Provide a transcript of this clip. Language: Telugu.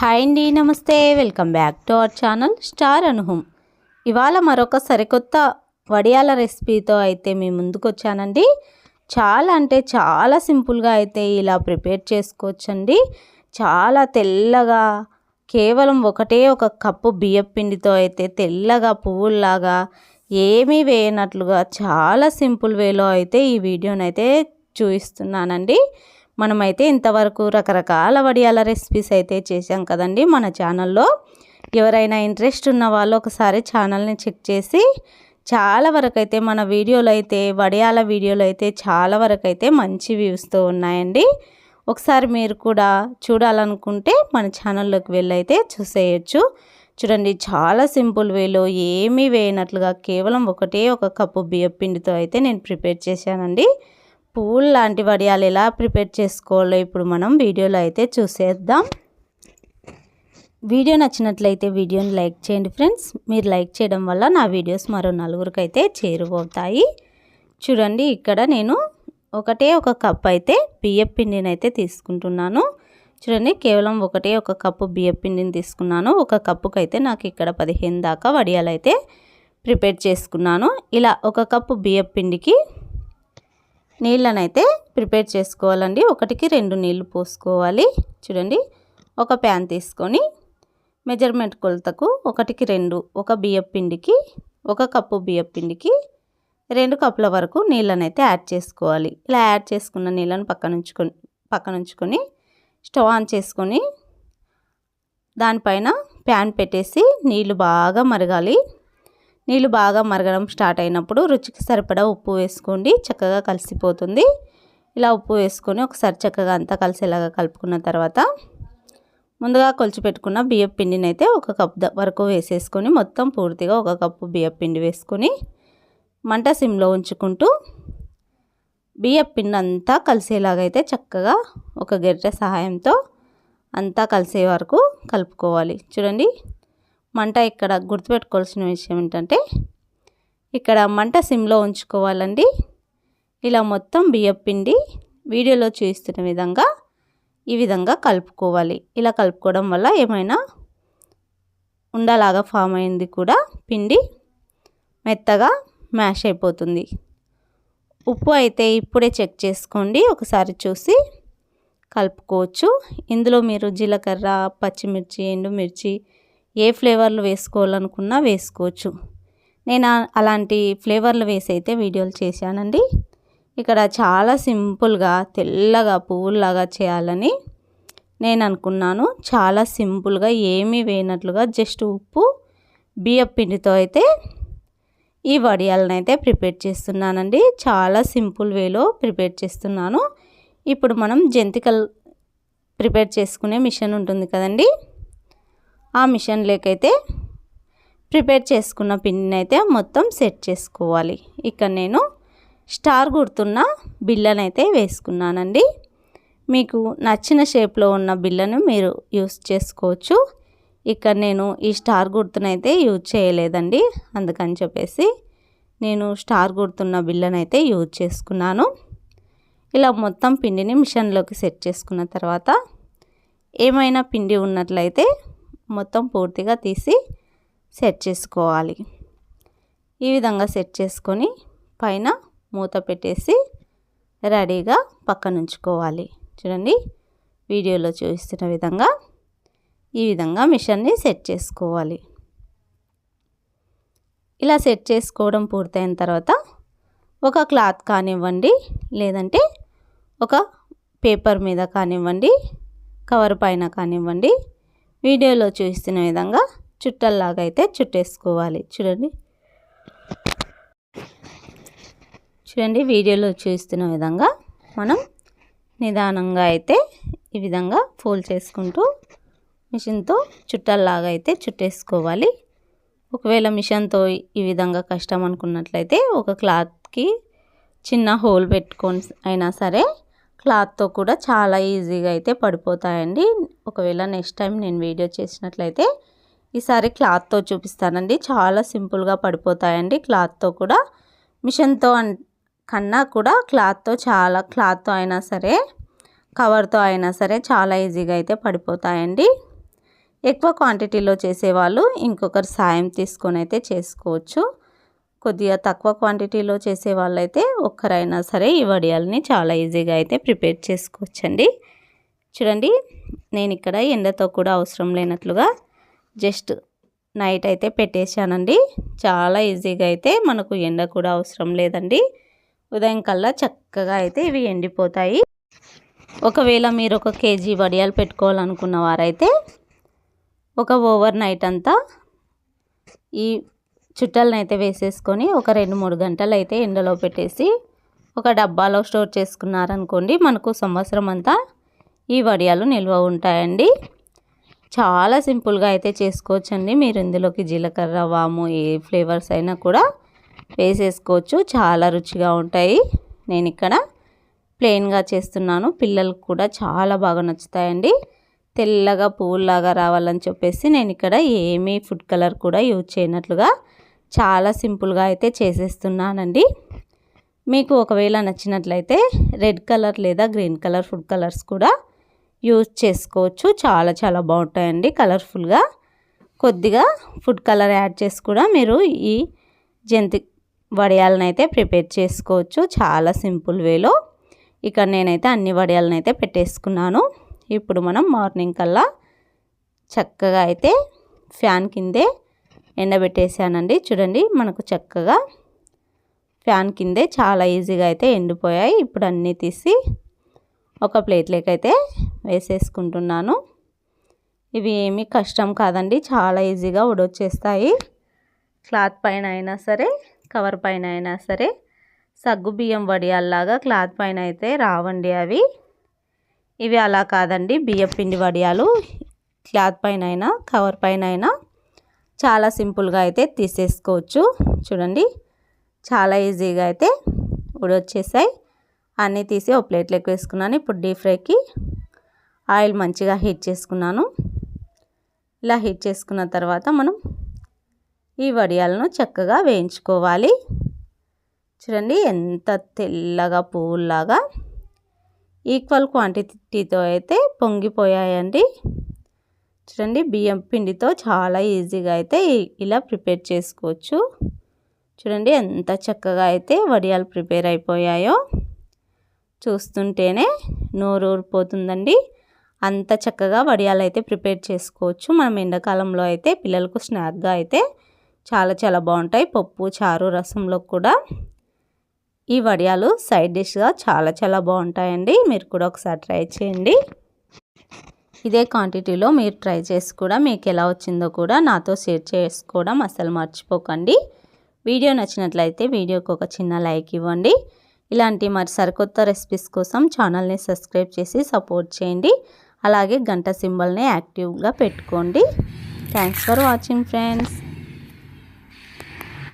హాయ్ అండి నమస్తే. Welcome back to our channel star అనుహం. ఇవాళ మరొక సరికొత్త వడియాల రెసిపీతో అయితే మీ ముందుకు వచ్చానండి. చాలా అంటే చాలా సింపుల్గా అయితే ఇలా ప్రిపేర్ చేసుకోవచ్చండి. చాలా తెల్లగా కేవలం ఒకటే ఒక కప్పు బియ్యం పిండితో అయితే తెల్లగా పువ్వుల్లాగా ఏమీ వేయనట్లుగా చాలా సింపుల్ వేలో అయితే ఈ వీడియోనైతే చూపిస్తున్నానండి. మనమైతే ఇంతవరకు రకరకాల వడియాల రెసిపీస్ అయితే చేసాం కదండి మన ఛానల్లో. ఎవరైనా ఇంట్రెస్ట్ ఉన్న వాళ్ళు ఒకసారి ఛానల్ని చెక్ చేసి చాలా వరకు అయితే మన వీడియోలు అయితే వడియాల వీడియోలు అయితే చాలా వరకు అయితే మంచి వ్యూస్తో ఉన్నాయండి. ఒకసారి మీరు కూడా చూడాలనుకుంటే మన ఛానల్లోకి వెళ్ళైతే చూసేయచ్చు. చూడండి చాలా సింపుల్ వేలో ఏమీ వేయనట్లుగా కేవలం ఒకటే ఒక కప్పు బియ్యం పిండితో అయితే నేను ప్రిపేర్ చేశానండి. పువ్వులు లాంటి వడియాలు ఎలా ప్రిపేర్ చేసుకోవాలో ఇప్పుడు మనం వీడియోలో అయితే చూసేద్దాం. వీడియో నచ్చినట్లయితే వీడియోని లైక్ చేయండి ఫ్రెండ్స్. మీరు లైక్ చేయడం వల్ల నా వీడియోస్ మరో నలుగురికి అయితే చేరువవుతాయి. చూడండి ఇక్కడ నేను ఒకటే ఒక కప్ అయితే బియ్యం పిండిని అయితే తీసుకుంటున్నాను. చూడండి కేవలం ఒకటే ఒక కప్పు బియ్యం పిండిని తీసుకున్నాను. ఒక కప్పుకు అయితే నాకు ఇక్కడ పదిహేను దాకా వడియాలు అయితే ప్రిపేర్ చేసుకున్నాను. ఇలా ఒక కప్పు బియ్యం పిండికి నీళ్ళనైతే ప్రిపేర్ చేసుకోవాలండి. ఒకటికి రెండు నీళ్ళు పోసుకోవాలి. చూడండి ఒక ప్యాన్ తీసుకొని మెజర్మెంట్ కొలతకు ఒకటికి రెండు ఒక బియ్యం పిండికి ఒక కప్పు బియ్యం పిండికి రెండు కప్పుల వరకు నీళ్ళనైతే యాడ్ చేసుకోవాలి. ఇలా యాడ్ చేసుకున్న నీళ్ళను పక్కన ఉంచుకొని పక్కన ఉంచుకొని స్టవ్ ఆన్ చేసుకొని దానిపైన ప్యాన్ పెట్టేసి నీళ్ళు బాగా మరగాలి. నీళ్ళు బాగా మరగడం స్టార్ట్ అయినప్పుడు రుచికి సరిపడా ఉప్పు వేసుకోండి. చక్కగా కలిసిపోతుంది. ఇలా ఉప్పు వేసుకొని ఒకసారి చక్కగా అంతా కలిసేలాగా కలుపుకున్న తర్వాత ముందుగా కొలిచి పెట్టుకున్న బియ్యం పిండిని అయితే ఒక కప్ వరకు వేసేసుకొని మొత్తం పూర్తిగా ఒక కప్పు బియ్యం పిండి వేసుకొని మంట సిమ్లో ఉంచుకుంటూ బియ్యం పిండి అంతా కలిసేలాగైతే చక్కగా ఒక గరిటె సహాయంతో అంతా కలిసే వరకు కలుపుకోవాలి. చూడండి. మంట ఇక్కడ గుర్తుపెట్టుకోవాల్సిన విషయం ఏంటంటే ఇక్కడ మంట సిమ్లో ఉంచుకోవాలండి. ఇలా మొత్తం బియ్యం పిండి వీడియోలో చూస్తున్న విధంగా ఈ విధంగా కలుపుకోవాలి. ఇలా కలుపుకోవడం వల్ల ఏమైనా ఉండలాగా ఫామ్ అయింది కూడా పిండి మెత్తగా మ్యాష్ అయిపోతుంది. ఉప్పు అయితే ఇప్పుడే చెక్ చేసుకోండి. ఒకసారి చూసి కలుపుకోవచ్చు. ఇందులో మీరు జీలకర్ర పచ్చిమిర్చి ఎండుమిర్చి ఏ ఫ్లేవర్లు వేసుకోవాలనుకున్నా వేసుకోవచ్చు. నేను అలాంటి ఫ్లేవర్లు వేసి అయితే వీడియోలు చేశానండి. ఇక్కడ చాలా సింపుల్గా తెల్లగా పువ్వుల్లాగా చేయాలని నేను అనుకున్నాను. చాలా సింపుల్గా ఏమీ వేయనట్లుగా జస్ట్ ఉప్పు బియ్యం పిండితో అయితే ఈ వడియాలను అయితే ప్రిపేర్ చేస్తున్నానండి. చాలా సింపుల్ వేలో ప్రిపేర్ చేస్తున్నాను. ఇప్పుడు మనం జంతికలు ప్రిపేర్ చేసుకునే మిషన్ ఉంటుంది కదండీ. ఆ మిషన్ లేకైతే ప్రిపేర్ చేసుకున్న పిండిని అయితే మొత్తం సెట్ చేసుకోవాలి. ఇక్కడ నేను స్టార్ గుర్తున్న బిల్లని అయితే వేసుకున్నానండి. మీకు నచ్చిన షేప్లో ఉన్న బిల్లను మీరు యూస్ చేసుకోవచ్చు. ఇక్కడ నేను ఈ స్టార్ గుర్తునైతే యూజ్ చేయలేదండి. అందుకని చెప్పేసి నేను స్టార్ గుర్తున్న బిల్లను యూజ్ చేసుకున్నాను. ఇలా మొత్తం పిండిని మిషన్లోకి సెట్ చేసుకున్న తర్వాత ఏమైనా పిండి ఉన్నట్లయితే మొత్తం పూర్తిగా తీసి సెట్ చేసుకోవాలి. ఈ విధంగా సెట్ చేసుకొని పైన మూత పెట్టేసి రెడీగా పక్కన ఉంచుకోవాలి. చూడండి వీడియోలో చూపిస్తున్న విధంగా ఈ విధంగా మిషన్ని సెట్ చేసుకోవాలి. ఇలా సెట్ చేసుకోవడం పూర్తయిన తర్వాత ఒక క్లాత్ కానివ్వండి లేదంటే ఒక పేపర్ మీద కానివ్వండి కవర్ పైన కానివ్వండి వీడియోలో చూస్తున్న విధంగా చుట్టల్లాగా అయితే చుట్టేసుకోవాలి. చూడండి. చూడండి వీడియోలో చూస్తున్న విధంగా మనం నిదానంగా అయితే ఈ విధంగా ఫోల్డ్ చేసుకుంటూ మిషన్తో చుట్టల్లాగా అయితే చుట్టేసుకోవాలి. ఒకవేళ మిషన్తో ఈ విధంగా కష్టం అనుకున్నట్లయితే ఒక క్లాత్కి చిన్న హోల్ పెట్టుకొని అయినా సరే క్లాత్తో కూడా చాలా ఈజీగా అయితే పడిపోతాయండి. ఒకవేళ నెక్స్ట్ టైం నేను వీడియో చేసినట్లయితే ఈసారి క్లాత్తో చూపిస్తానండి. చాలా సింపుల్గా పడిపోతాయండి క్లాత్తో కూడా. మిషన్తో కన్నా కూడా క్లాత్తో చాలా క్లాత్తో అయినా సరే కవర్తో అయినా సరే చాలా ఈజీగా అయితే పడిపోతాయండి. ఎక్కువ క్వాంటిటీలో చేసేవాళ్ళు ఇంకొకరు సాయం తీసుకొని అయితే చేసుకోవచ్చు. కొద్దిగా తక్కువ క్వాంటిటీలో చేసే వాళ్ళైతే ఒక్కరైనా సరే ఈ వడియాలని చాలా ఈజీగా అయితే ప్రిపేర్ చేసుకోవచ్చండి. చూడండి నేను ఇక్కడ ఎండతో కూడా అవసరం లేనట్లుగా జస్ట్ నైట్ అయితే పెట్టేశానండి. చాలా ఈజీగా అయితే మనకు ఎండ కూడా అవసరం లేదండి. ఉదయం కల్లా చక్కగా అయితే ఇవి ఎండిపోతాయి. ఒకవేళ మీరు ఒక కేజీ వడియాలు పెట్టుకోవాలనుకున్న వారైతే ఒక ఓవర్ నైట్ అంతా ఈ చుట్టాలనైతే వేసేసుకొని ఒక రెండు మూడు గంటలు అయితే ఎండలో పెట్టేసి ఒక డబ్బాలో స్టోర్ చేసుకున్నారనుకోండి మనకు సంవత్సరం అంతా ఈ వడియాలు నిల్వ ఉంటాయండి. చాలా సింపుల్గా అయితే చేసుకోవచ్చండి. మీరు ఇందులోకి జీలకర్ర వాము ఏ ఫ్లేవర్స్ అయినా కూడా వేసేసుకోవచ్చు. చాలా రుచిగా ఉంటాయి. నేను ఇక్కడ ప్లెయిన్గా చేస్తున్నాను. పిల్లలకు కూడా చాలా బాగా నచ్చుతాయండి. తెల్లగా పువ్వులాగా రావాలని చెప్పేసి నేను ఇక్కడ ఏమీ ఫుడ్ కలర్ కూడా యూజ్ చేయనట్లుగా చాలా సింపుల్గా అయితే చేసేస్తున్నానండి. మీకు ఒకవేళ నచ్చినట్లయితే రెడ్ కలర్ లేదా గ్రీన్ కలర్ ఫుడ్ కలర్స్ కూడా యూజ్ చేసుకోవచ్చు. చాలా చాలా బాగుంటాయండి కలర్ఫుల్గా. కొద్దిగా ఫుడ్ కలర్ యాడ్ చేసి కూడా మీరు ఈ జంతి వడియాలను అయితే ప్రిపేర్ చేసుకోవచ్చు. చాలా సింపుల్ వేలో. ఇక్కడ నేనైతే అన్ని వడియాలను అయితే పెట్టేసుకున్నాను. ఇప్పుడు మనం మార్నింగ్ కల్లా చక్కగా అయితే ఫ్యాన్ కిందే ఎండబెట్టేసానండి. చూడండి మనకు చక్కగా ఫ్యాన్ కిందే చాలా ఈజీగా అయితే ఎండిపోయాయి. ఇప్పుడు అన్నీ తీసి ఒక ప్లేట్లోకి అయితే వేసేసుకుంటున్నాను. ఇవి ఏమీ కష్టం కాదండి చాలా ఈజీగా ఉడొచ్చేస్తాయి. క్లాత్ పైన అయినా సరే కవర్ పైన అయినా సరే సగ్గు బియ్యం వడియాల్లాగా క్లాత్ పైన అయితే రావండి అవి. ఇవి అలా కాదండి బియ్యం పిండి వడియాలు క్లాత్ పైన అయినా కవర్ పైన అయినా చాలా సింపుల్గా అయితే తీసేసుకోవచ్చు. చూడండి. చాలా ఈజీగా అయితే ఉడొచ్చేసాయి అన్నీ తీసి ఒక ప్లేట్లోకి వేసుకున్నాను. ఇప్పుడు డీప్ ఫ్రైకి ఆయిల్ మంచిగా హీట్ చేసుకున్నాను. ఇలా హీట్ చేసుకున్న తర్వాత మనం ఈ వడియాలను చక్కగా వేయించుకోవాలి. చూడండి. ఎంత తెల్లగా పువ్వులాగా ఈక్వల్ క్వాంటిటీతో అయితే పొంగిపోయాయండి. చూడండి బియ్యం పిండితో చాలా ఈజీగా అయితే ఇలా ప్రిపేర్ చేసుకోవచ్చు. చూడండి ఎంత చక్కగా అయితే వడియాలు ప్రిపేర్ అయిపోయాయో. చూస్తుంటేనే నోరు ఊరిపోతుందండి. అంత చక్కగా వడియాలు అయితే ప్రిపేర్ చేసుకోవచ్చు. మనం ఎండాకాలంలో అయితే పిల్లలకు స్నాక్గా అయితే చాలా చాలా బాగుంటాయి. పప్పు చారు రసంలో కూడా. ఈ వడియాలు సైడ్ డిష్గా చాలా చాలా బాగుంటాయండి. మీరు కూడా ఒకసారి ట్రై చేయండి. ఇదే క్వాంటిటీలో మీరు ట్రై చేసి కూడా మీకు ఎలా వచ్చిందో కూడా నాతో షేర్ చేసుకోవడం అసలు మర్చిపోకండి. వీడియో నచ్చినట్లయితే వీడియోకి ఒక చిన్న లైక్ ఇవ్వండి. ఇలాంటి మరి సరికొత్త రెసిపీస్ కోసం ఛానల్ని సబ్స్క్రైబ్ చేసి సపోర్ట్ చేయండి. అలాగే గంట సింబల్ని యాక్టివ్గా పెట్టుకోండి. Thanks for watching friends